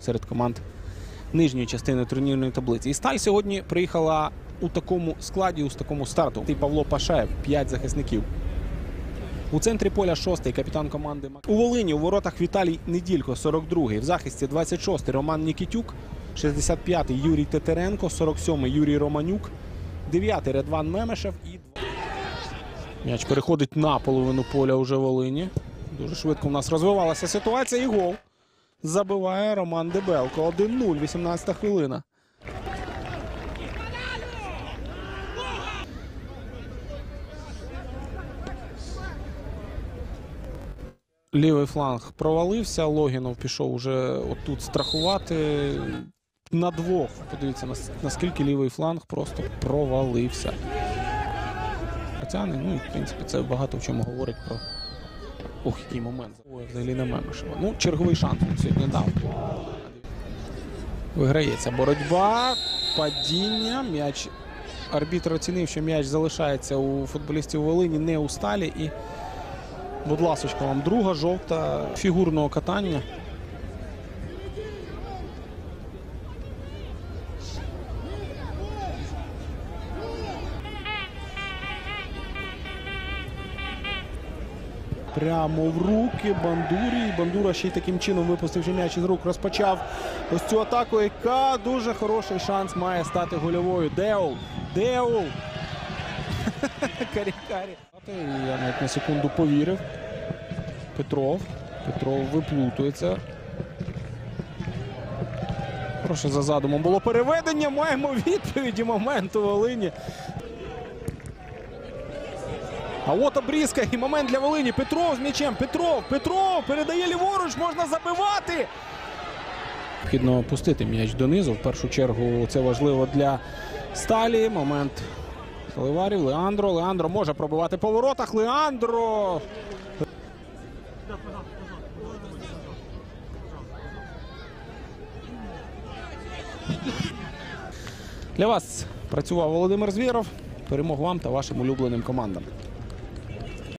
серед команд нижньої частини турнірної таблиці. І Сталь сьогодні приїхала у такому складі, у такому старту. І Павло Пашаєв, 5 захисників. У центрі поля шостий капітан команди у Волині у воротах Віталій Неділько, 42-й. В захисті 26-й Роман Нікітюк, 65-й Юрій Тетеренко, 47-й Юрій Романюк, 9-й Редван Мемешев і М'яч переходить на половину поля уже Волині. Дуже швидко у нас розвивалася ситуація і гол. Забиває Роман Дебелко. 1-0, 18 хвилина. Лівий фланг провалився. Логінов пішов уже отут страхувати. На двох. Подивіться, наскільки лівий фланг просто провалився. Тяне, ну і в принципі це багато в чому говорить про. Ох, який момент. Ой, взагалі не Мемешева. Ну, черговий шанс сьогодні дав. Виграється боротьба, падіння. М'яч. Арбітр оцінив, що м'яч залишається у футболістів Волині, не у сталі. І, будь ласочка, вам друга жовта фігурного катання. Прямо в руки Бандурі. Бандура ще й таким чином випустивши м'яч із рук, розпочав ось цю атаку, яка дуже хороший шанс має стати гольовою. Деул. Деул. Карі-карі. Я навіть на секунду повірив. Петров. Петров виплутується. Прошу за задумом було переведення. Маємо відповіді моменту Волині. А от обрізка і момент для Волині. Петров з м'ячем. Петров, Петров передає ліворуч, можна забивати. Необхідно пустити м'яч донизу. В першу чергу це важливо для сталі. Момент Ливарів. Леандро. Леандро може пробивати по воротах. Леандро. Для вас працював Володимир Звєров. Перемог вам та вашим улюбленим командам.